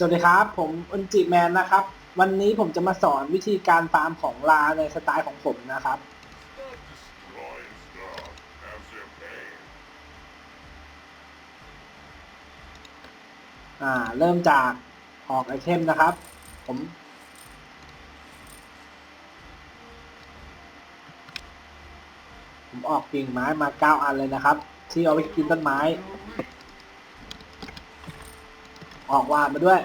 สวัสดีครับ ผมอุนจิแมนนะครับ วันนี้ผมจะมาสอนวิธีการฟาร์มของลาในสไตล์ของผมนะครับ อ่า เริ่มจากออกไอเทมนะครับ ผม ผมออกกิ่งไม้มาเก้าอันเลยนะครับ ที่เอาไปกินต้นไม้ ออกวานมาด้วย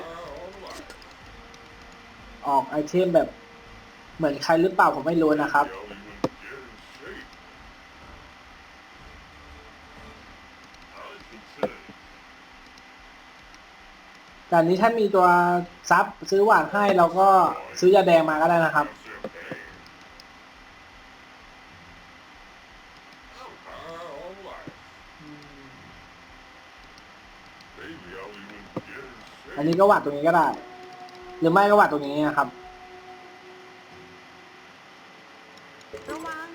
ออกไอเทมแบบเหมือนใครหรือเปล่าผมไม่รู้นะครับ แต่นนี้ถ้ามีตัวซับซื้อหวานให้เราก็ซื้อยาแดงมาก็ได้นะครับ อั นนี้ก็หวาดตรงนี้ก็ได้ หรือไม่ก็หวาดตรงนี้นะครับ ระวัง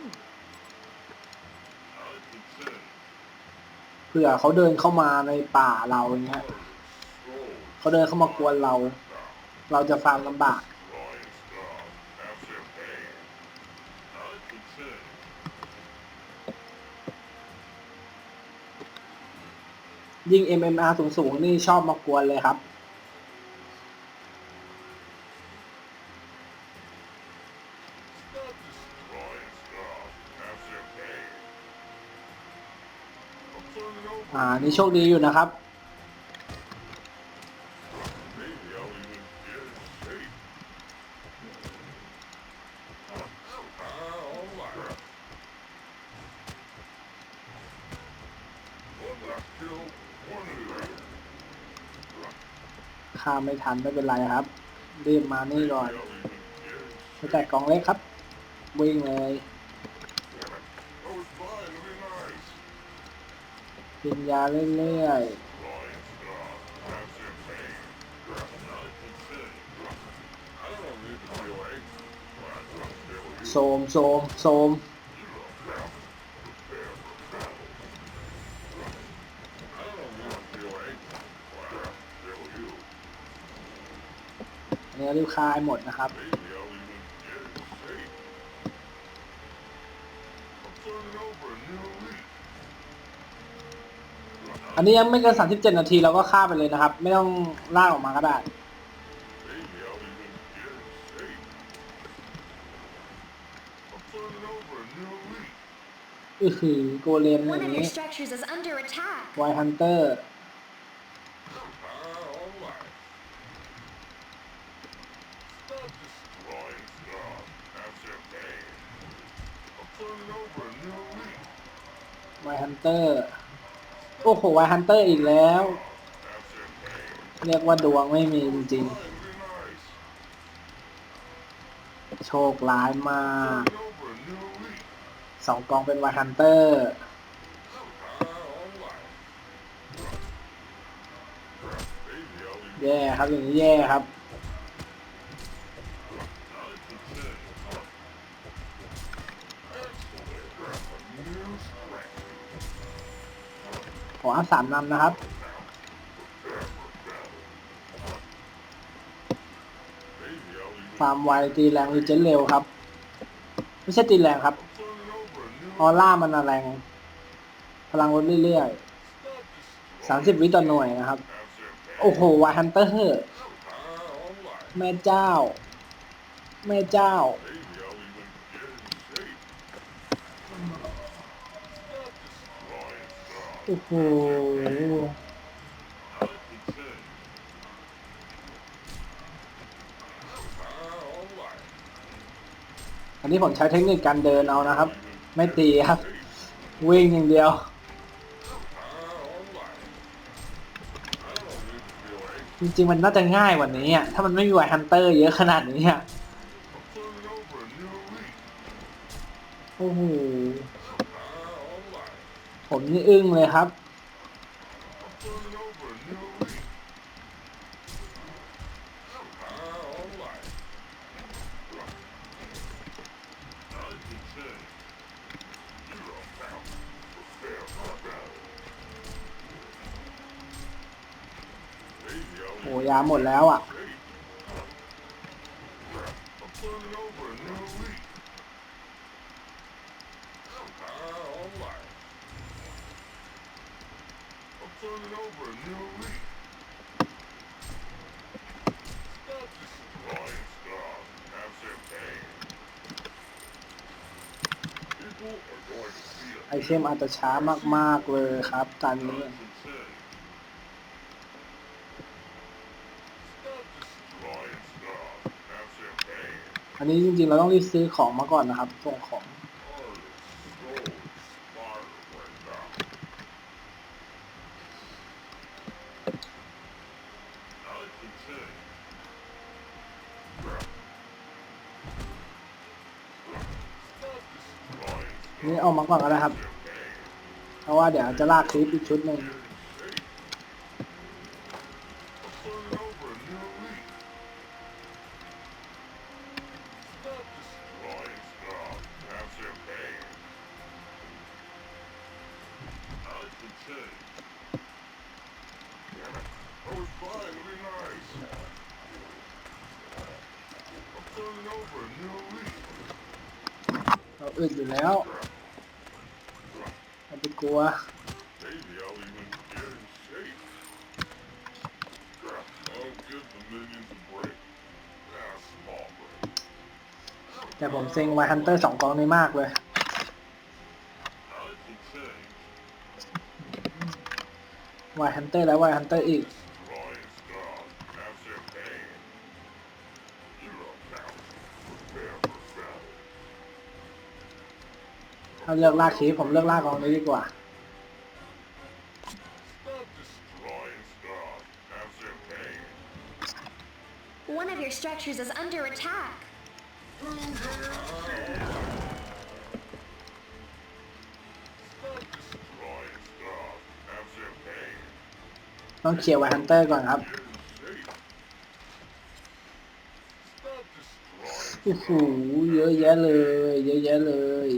เผื่อเขาเดินเข้ามาในป่าเราอย่างเงี้ยเขาเดินเข้ามากวนเรา เราจะฟาร์มลำบาก ยิ่ง MMR สูงๆนี่ชอบมากวนเลยครับ นี่โชคดีอยู่นะครับ ข้ามไม่ทันไม่เป็นไรครับ รีบมานี่ก่อนไปแจกกล่องเล็กครับ วิ่งเลย กินยาเรื่อยๆโสมโสมโสมอันนี้รีบคายหมดนะครับ นนี้ยังไม่เกิน37นาทีเราก็ฆ่าไปเลยนะครับ ไม่ต้องลากออกมาก็ได้ อือหือโกเลมอ One ย่าง of นี้ your structures is under attack. ไวฮันเตอร์ ไวฮันเตอร์ โอ้โหไวฮันเตอร์อีกแล้ว เรียกว่าดวงไม่มีจริงๆ โชคร้ายมากสองกองเป็นไวฮันเตอร์แย่ครับอย่างนี้แย่ครับ ขออัพสามนำนะครับฟามไวตีแรงรีเจนเร็วครับ ไม่ใช่ตีแรงครับ ออร่ามันแรง พลังลดเรื่อยๆสามสิบวิต่อหน่วยนะครับ โอ้โหวายฮันเตอร์ แม่เจ้า แม่เจ้า โอ้โหอันนี้ผมใช้เทคนิคการเดินเอานะครับ ไม่ตีครับ วิ่งอย่างเดียว จริงๆมันน่าจะง่ายกว่านี้อะถ้ามันไม่มีไวฮันเตอร์เยอะขนาดนี้อะโอ้โห ผมนี่อึ้งเลยครับ โอ้ยาหมดแล้วอะ ไอเทมอาจจะช้ามาก ๆ เลยครับตอนนี้ Stop destroying stuff. Have champagne. อันนี้จริง ๆ เราต้องรีบซื้อของมาก่อนนะครับส่งของ นี่เอามาก่อนก็ได้ครับ เพราะว่าเดี๋ยวจะลากคลิปอีกชุดหนึ่ง แต่ผมเซ็งไวฮันเตอร์สองกองนี้มากเลย I can change. ไวฮันเตอร์แล้วไวฮันเตอร์อีก ถ้าเลือกลากคลิปผมเลือกลากกองนี้ดีกว่า structures is under attack. Stop destroying stuff. Have champagne. ต้องเคลียร์ไวฮันเตอร์ก่อนครับ Get in shape. Stop destroying โอ้โหเยอะแยะเลย เยอะแยะเลย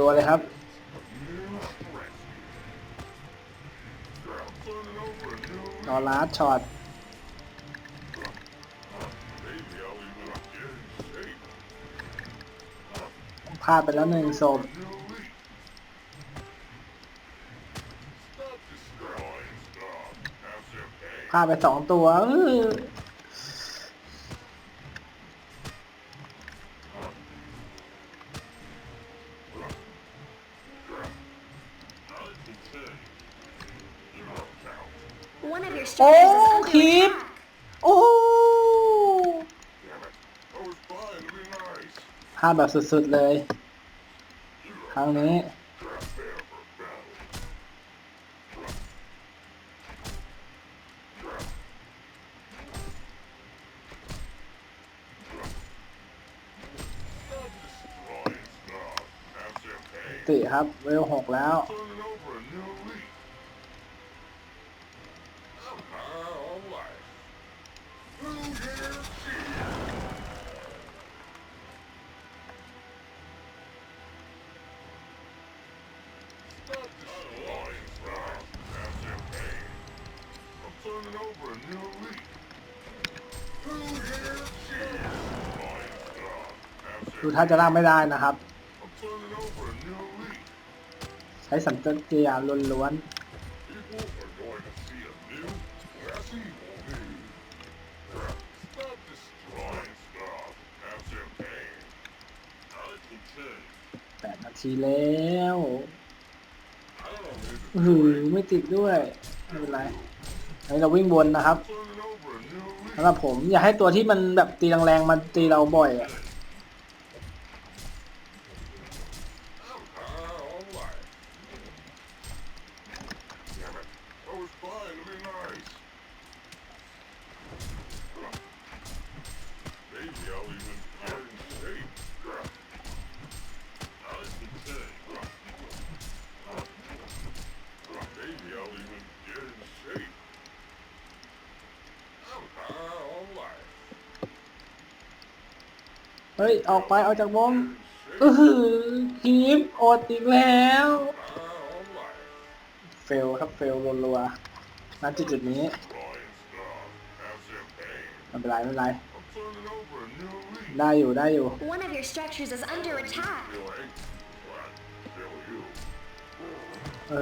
รัวๆเลยครับ ต่อลาดช็อตพลาดไปแล้วหนึ่งศพพลาดไปสองตัวเออ I can change. You don't count. One of your structures is Oh, under keep. attack. โอ้ Damn it. I was fine. It'll be nice. พลาแบบสุดๆเลย ครั้งนี้ ติครับ เวลหกแล้ว ดูท่าจะล่างไม่ได้นะครับ ใช้สัมจนเจียล้วนแปดนาทีแล้วหือไม่ติดด้วย ไม่เป็นไรให้เราวิ่งวนนะครับสำหรับผม อย่าให้ตัวที่มันแบบตีแรงๆมันตีเราบ่อยอะ เฮ้ย ออกไป ออกจากวงอือหือคลิปอดอีกแล้ว เฟลครับเฟลรัวๆณจุดจุดๆนี้ Drawing stuff. Have some pain. ไม่เป็นไรไม่เป็นไร I'm turning over a new leaf. ได้อยู่ได้อยู่ One of your structures is under attack. Feeling? What? Feel you. เอ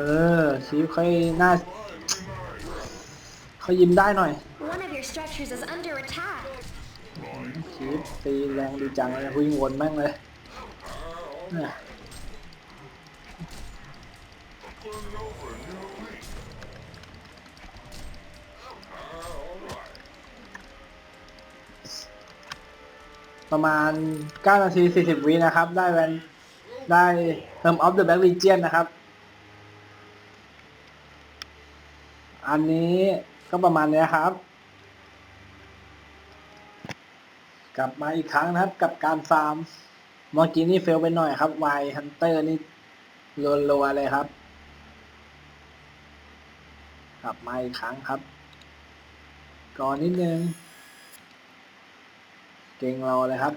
อคลิปค่อยหน้า Fine, be nice. เขายิ้มได้หน่อย One of your structures is under attack. Drawing คลิปตีแรงดีจังเลยวิ่งวนแม่งเลยประมาณ 9 นาที 40 วินะครับ ได้แวนได้ Term of the Black Legion นะครับ อันนี้ก็ประมาณนี้ครับ กลับมาอีกครั้งนะครับ กับการฟาร์มเมื่อกี้นี่เฟลไปหน่อยครับไวฮันเตอร์นี่รัวๆเลยครับ กลับมาอีกครั้งครับ ก่อนนิดนึง เก่งเราเลยครับ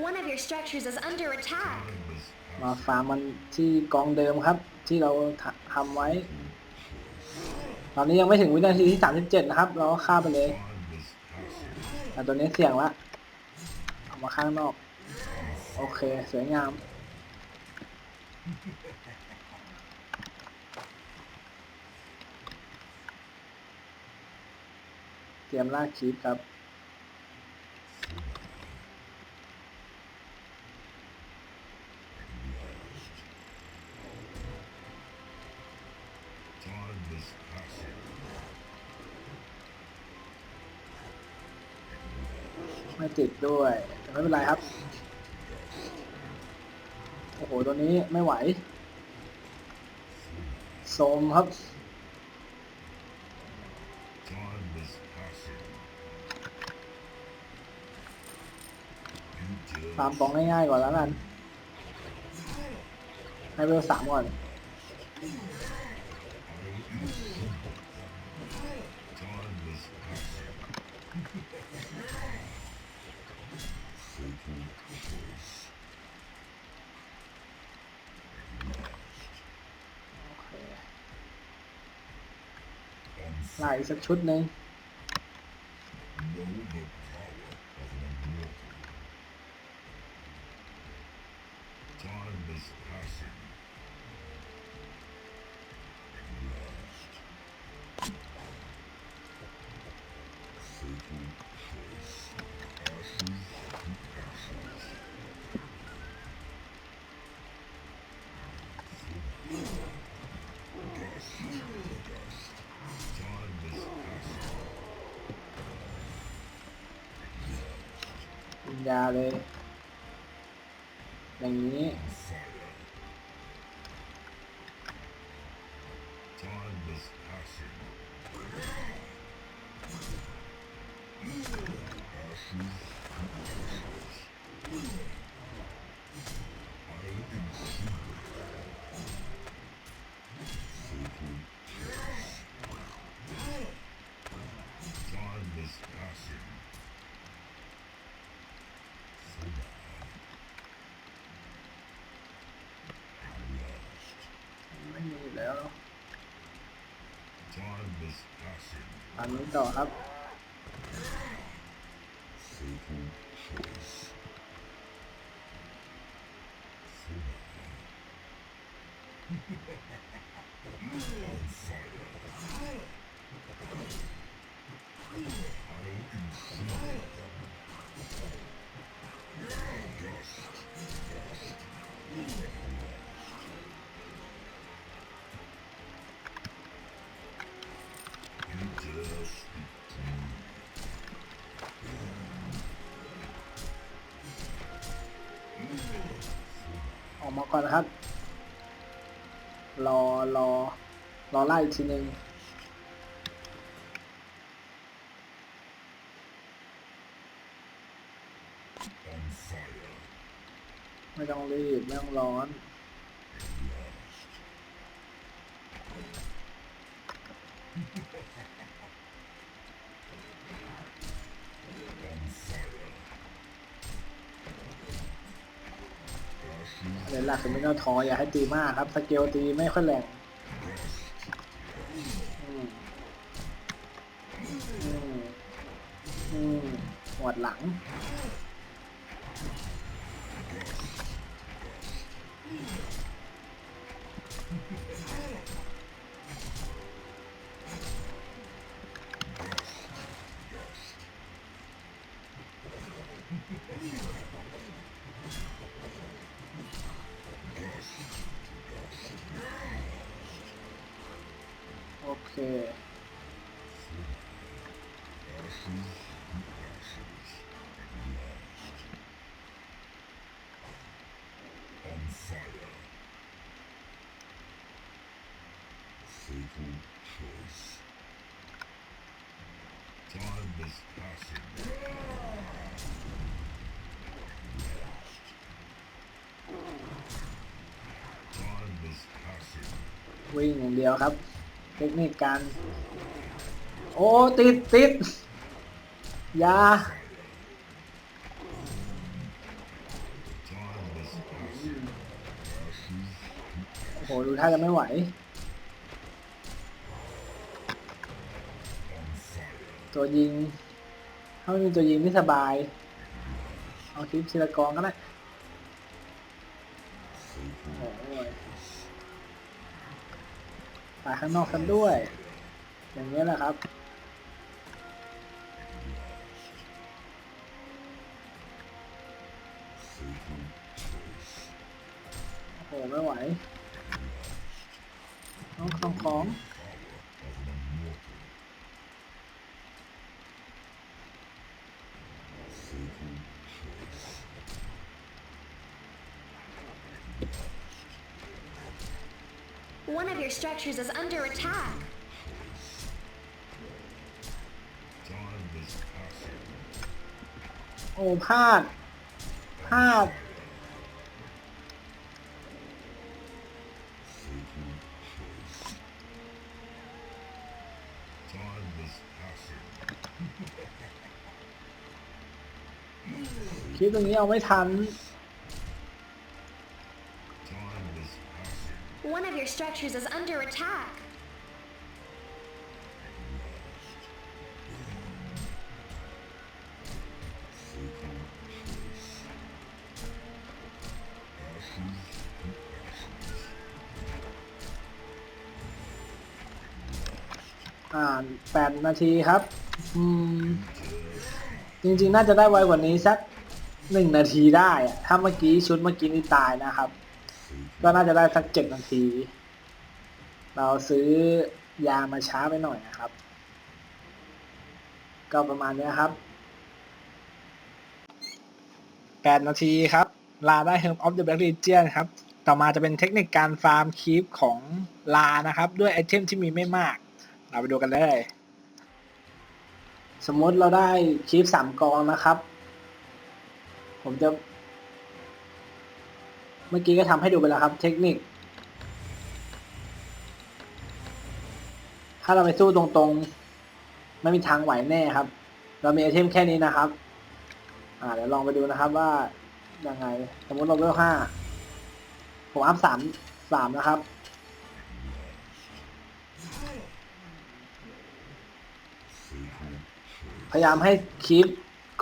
One of your structures is under attack. มาฟาร์มมันที่กองเดิมครับ ที่เราททำไว้ ตอนนี้ยังไม่ถึงวินาทีที่ 37 นะครับ เราก็ข้าไปเลย แต่ตัวนี้เสี่ยงละเอามาข้างนอก โอเค สวยงาม เตรียมลากคีปครับ ด้วยแต่ไม่เป็นไรครับ โอ้โห ตัวนี้ไม่ไหวโซมครับ ตามปองง่ายๆก่อนแล้วกัน ให้เวลสามก่อน สักชุดหนึ่ง ยาเลย อย่างนี้ไม่มีอยู่แล้ว อันนี้ต่อครับ มาก่อนนะครับ รอรอรอไล่อีกทีหนึ่งไม่ต้องรีบไม่ต้องร้อน เดี๋ยหลักคือไม่ต้องทออย่าให้ตีมากครับ สเกลตีไม่ค่อยแรง วิ่งอย่างเดียวครับ เทคนิคการ โอ้ ติดติดยาโอ้โห ดูท่าจะไม่ไหว ตัวยิง ถ้าไม่มีตัวยิงไม่สบาย เอาคลิปศิลกรก็ได้ ข้างนอกกันด้วย อย่างนี้แหละครับ โอ้โหไม่ไหว ต้องของของ One of your structures is under attack. Time is passing. โอ้พลาดพลาด Time is passing. คลิปตรงนี้เอาไม่ทัน structures is under attack. อ่าแปดนาทีครับ อืม จริงๆ น่าจะได้ไวกว่านี้สักหนึ่งนาทีได้อะถ้าเมื่อกี้ชุดเมื่อกี้นี่ตายนะครับ ก็น่าจะได้สักเจ็ดนาที เราซื้อยามาช้าไปหน่อยนะครับ ก็ประมาณนี้ครับแปดนาทีครับ ลาได้ Helm of the Black Legion ครับ ต่อมาจะเป็นเทคนิคการฟาร์มคีปของลานะครับ ด้วยไอเทมที่มีไม่มาก เราไปดูกันเลย สมมติเราได้คีปสามกองนะครับ ผมจะ เมื่อกี้ก็ทำให้ดูไปแล้วครับ เทคนิค ถ้าเราไปสู้ตรงๆ ไม่มีทางไหวแน่ครับ เรามีไอเทมแค่นี้นะครับ อ่าเดี๋ยวลองไปดูนะครับว่ายังไง สมมติเราเวลห้าผมอัพสามสามนะครับ พยายามให้คลิป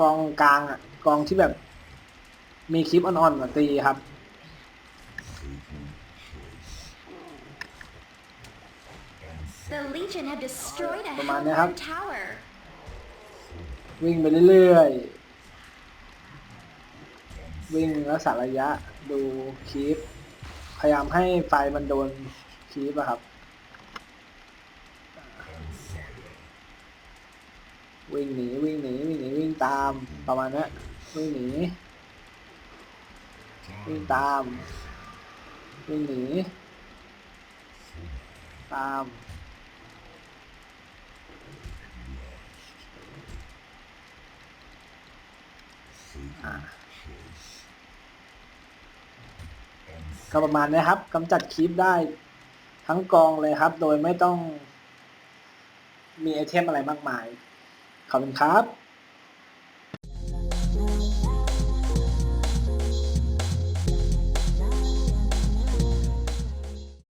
กองกลางอะ กองที่แบบมีคลิปอ่อนๆมาตีครับ The Legion have destroyed a Come on, they have- Hellborn tower. วิ่งไปเรื่อยๆ วิ่งรักษาระยะดูคีปพยายามให้ไฟมันโดนคีปอะครับ วิ่งหนีวิ่งหนีวิ่งหนีวิ่งตามประมาณเนี้ยวิ่งหนี วิ่งตาม วิ่งหนี ตาม อ่า ก็ประมาณนี้ครับกำจัดคลิปได้ทั้งกองเลยครับ โดยไม่ต้องมีไอเทมอะไรมากมาย ขอบคุณครับ